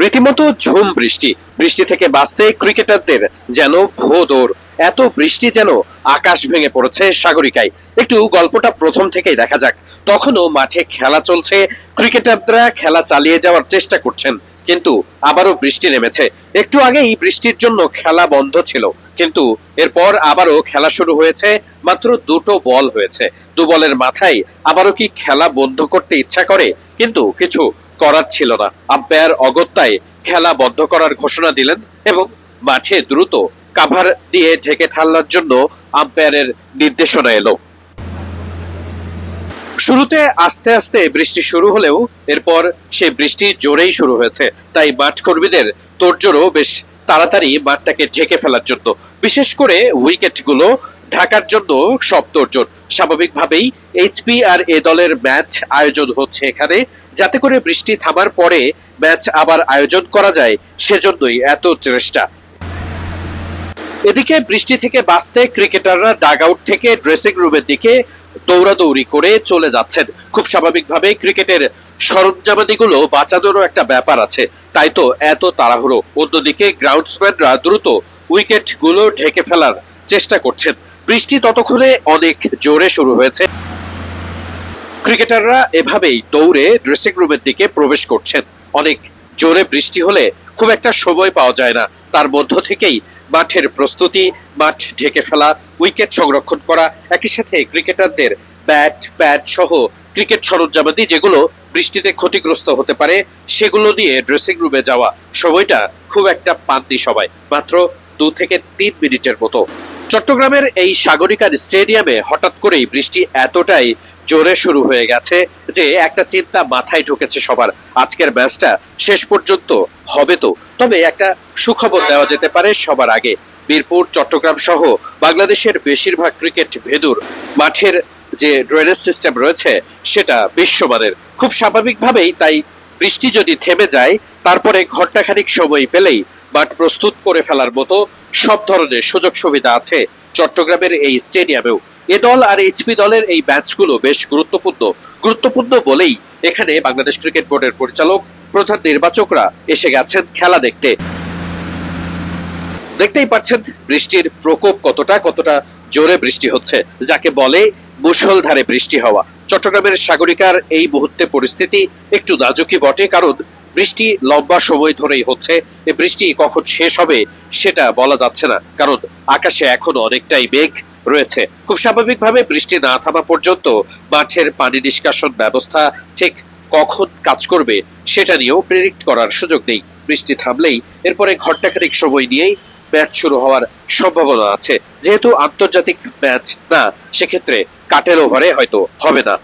রীতিমতো ঝুম বৃষ্টি। বৃষ্টি থেকে বাঁচতে ক্রিকেটারদের যেন ভো দৌড় এত বৃষ্টি যেন আকাশ ভেঙে পড়েছে সাগরিকায়। একটু গল্পটা প্রথম থেকেই দেখা যাক। তখনও মাঠে খেলা চলছে, ক্রিকেটাররা খেলা চালিয়ে যাওয়ার চেষ্টা করছেন। কিন্তু আবারও বৃষ্টি নেমেছে। একটু আগেই বৃষ্টির জন্য খেলা বন্ধ ছিল। কিন্তু এরপর আবারও খেলা শুরু হয়েছে, মাত্র দুটো বল হয়েছে। দু বলের মাথায় আবারও কি খেলা বন্ধ করতে ইচ্ছা করে? কিন্তু কিছু করার ছিল না। আম্পায়ার অগত্যায় খেলা বন্ধ করার ঘোষণা দিলেন এবং মাঠে দ্রুত কাভার দিয়ে ঢেকে ঠাল্লার জন্য আম্পায়ারের নির্দেশনা এলো। শুরুতে আস্তে আস্তে বৃষ্টি শুরু হলেও এরপর সে বৃষ্টি জোরেই শুরু হয়েছে। তাই মাঠ কর্মীদের তোড়জোড়ও বেশ তাড়াতাড়ি মাঠটাকে ঢেকে ফেলার জন্য। বিশেষ করে উইকেটগুলো ঢাকার জন্য সব তোড়জোড়। স্বাভাবিকভাবেই এইচপি আর এ দলের ম্যাচ আয়োজন হচ্ছে এখানে। যাতে করে বৃষ্টি থামার পরে ম্যাচ আবার আয়োজন করা যায়, সেজন্যই এত চেষ্টা। এদিকে বৃষ্টি থেকে বাঁচতে ক্রিকেটাররা ডাগ আউট থেকে ড্রেসিং রুমের দিকে দৌড়াদৌড়ি করে চলে যাচ্ছেন। খুব স্বাভাবিকভাবে ক্রিকেটের সরঞ্জামাদিগুলো বাঁচানোরও একটা ব্যাপার আছে। তাই তো এত তাড়াহুড়ো। অন্যদিকে গ্রাউন্ডসম্যানরা দ্রুত উইকেটগুলো ঢেকে ফেলার চেষ্টা করছেন। বৃষ্টি ততক্ষণে অনেক জোরে শুরু হয়েছে। ক্রিকেটাররা এভাবেই দৌড়ে ড্রেসিং রুমের দিকে প্রবেশ করছেন। অনেক জোরে বৃষ্টি হলে খুব একটা সময় পাওয়া যায় না। তার মধ্য থেকেই মাঠের প্রস্তুতি, মাঠ ঢেকে ফেলা, উইকেট সংরক্ষণ করা, একই সাথে ক্রিকেটারদের ব্যাট প্যাড সহ ক্রিকেট সরঞ্জামাদি যেগুলো বৃষ্টিতে ক্ষতিগ্রস্ত হতে পারে, সেগুলো নিয়ে ড্রেসিং রুমে যাওয়া সময়টা খুব একটা পাননি সবাই। মাত্র দু থেকে তিন মিনিটের মতো। চট্টগ্রামের এই সাগরিকার স্টেডিয়ামে হঠাৎ করেই বৃষ্টি এতটাই জোরে শুরু হয়ে গেছে যে একটা চিন্তা মাথায় ঢুকেছে সবার। আজকের ম্যাচটা শেষ পর্যন্ত হবে তো, তবে একটা সুখবর দেওয়া যেতে পারে সবার আগে। বীরপুর চট্টগ্রাম সহ বাংলাদেশের বেশিরভাগ ক্রিকেট ভেদুর মাঠের যে ড্রেনেজ সিস্টেম রয়েছে সেটা বিশ্বমানের। খুব স্বাভাবিকভাবেই তাই বৃষ্টি যদি থেমে যায়, তারপরে ঘন্টাখানিক সময় পেলেই মাঠ প্রস্তুত করে ফেলার মতো সব ধরনের সুযোগ সুবিধা আছে চট্টগ্রামের এই স্টেডিয়ামেও। এ দল আর এইচপি দলের এই ম্যাচগুলো বেশ গুরুত্বপূর্ণ। গুরুত্বপূর্ণ বলেই এখানে বাংলাদেশ ক্রিকেট বোর্ডের পরিচালক, প্রধান নির্বাচকরা এসে গেছেন খেলা দেখতে। দেখতেই পাচ্ছেন বৃষ্টির প্রকোপ কতটা কতটা জোরে বৃষ্টি হচ্ছে, যাকে বলে মুষলধারে বৃষ্টি হওয়া। চট্টগ্রামের সাগরিকার এই মুহূর্তে পরিস্থিতি একটু নাজুকি বটে, কারণ বৃষ্টি লম্বা সময় ধরেই হচ্ছে। এই বৃষ্টি কখন শেষ হবে সেটা বলা যাচ্ছে না, কারণ আকাশে এখনও অনেকটাই মেঘ রয়েছে। খুব স্বাভাবিকভাবে বৃষ্টি না থামা পর্যন্ত মাঠের পানি নিষ্কাশন ব্যবস্থা ঠিক কখন কাজ করবে সেটা নিয়েও প্রেডিক্ট করার সুযোগ নেই। বৃষ্টি থামলেই এরপরে ঘন্টাখানিক সময় নিয়েই ম্যাচ শুরু হওয়ার সম্ভাবনা আছে। যেহেতু আন্তর্জাতিক ম্যাচ না, সেক্ষেত্রে কাটের ওভারে হয়তো হবে না।